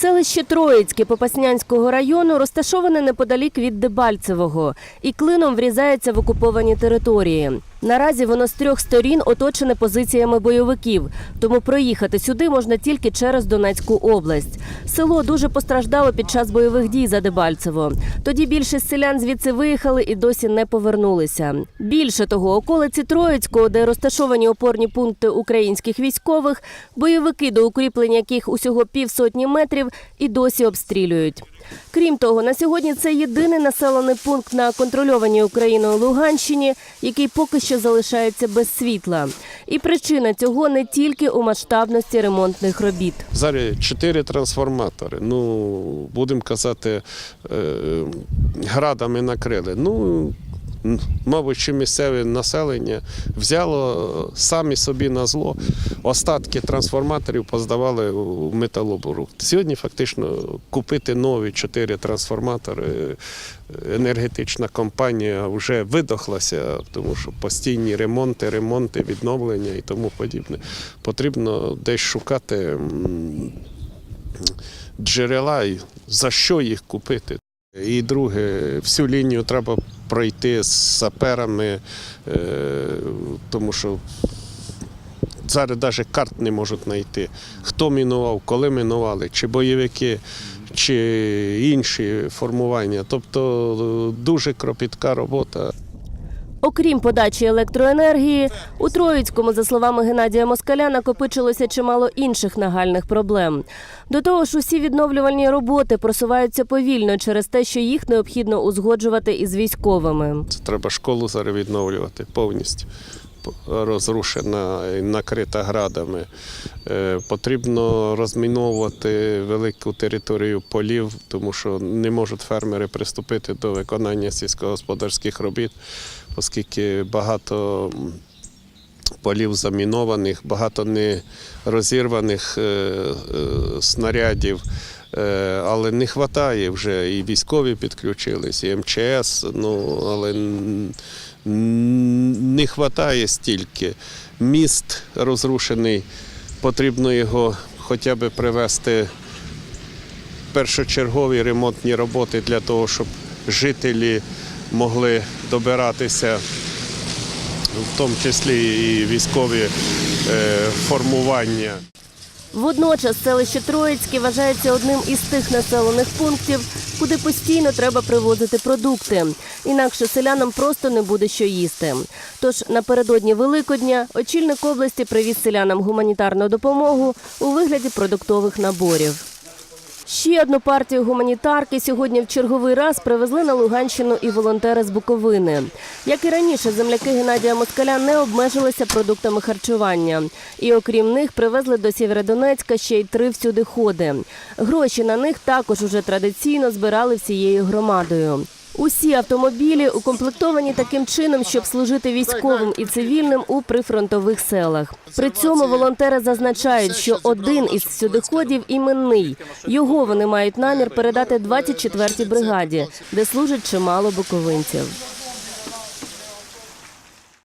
Селище Троїцьке Попаснянського району розташоване неподалік від Дебальцевого і клином врізається в окуповані території. Наразі воно з трьох сторін оточене позиціями бойовиків, тому проїхати сюди можна тільки через Донецьку область. Село дуже постраждало під час бойових дій за Дебальцево. Тоді більшість селян звідси виїхали і досі не повернулися. Більше того, околиці Троїцького, де розташовані опорні пункти українських військових, бойовики, до укріплення яких усього півсотні метрів, і досі обстрілюють. Крім того, на сьогодні це єдиний населений пункт на контрольованій Україною Луганщині, який поки що залишається без світла. І причина цього не тільки у масштабності ремонтних робіт. Зараз чотири трансформатори. Ну, будемо казати, е, градами накрили. Ну, мабуть, що місцеве населення взяло самі собі на зло. Остатки трансформаторів поздавали у металобуру. Сьогодні фактично купити нові чотири трансформатори. е, Енергетична компанія вже видохлася, тому що постійні ремонти, ремонти, відновлення і тому подібне. Потрібно десь шукати джерела, за що їх купити. І друге, всю лінію треба пройти з саперами, е, тому що зараз навіть карт не можуть знайти. Хто мінував, коли мінували, чи бойовики, чи інші формування. Тобто е, дуже кропітка робота. Окрім подачі електроенергії, у Троїцькому, за словами Геннадія Москаля, накопичилося чимало інших нагальних проблем. До того ж, усі відновлювальні роботи просуваються повільно через те, що їх необхідно узгоджувати із військовими. Це треба школу зараз відновлювати повністю. Розрушена і накрита градами. Е, Потрібно розміновувати велику територію полів, тому що не можуть фермери приступити до виконання сільськогосподарських робіт, оскільки багато полів замінованих, багато не розірваних е, е, снарядів. Е, Але не вистачає вже і військові підключились, і МЧС, ну але не вистачає стільки. Міст розрушений, потрібно його хоча б привести першочергові ремонтні роботи для того, щоб жителі могли добиратися, в тому числі і військові е, формування. Водночас селище Троїцьке вважається одним із тих населених пунктів, куди постійно треба привозити продукти. Інакше селянам просто не буде що їсти. Тож напередодні Великодня очільник області привіз селянам гуманітарну допомогу у вигляді продуктових наборів. Ще одну партію гуманітарки сьогодні в черговий раз привезли на Луганщину і волонтери з Буковини. Як і раніше, земляки Геннадія Москаля не обмежилися продуктами харчування. І окрім них привезли до Сєвєродонецька ще й три всюди ходи. Гроші на них також уже традиційно збирали всією громадою. Усі автомобілі укомплектовані таким чином, щоб служити військовим і цивільним у прифронтових селах. При цьому волонтери зазначають, що один із сюдиходів іменний. Його вони мають намір передати 24-й бригаді, де служить чимало буковинців.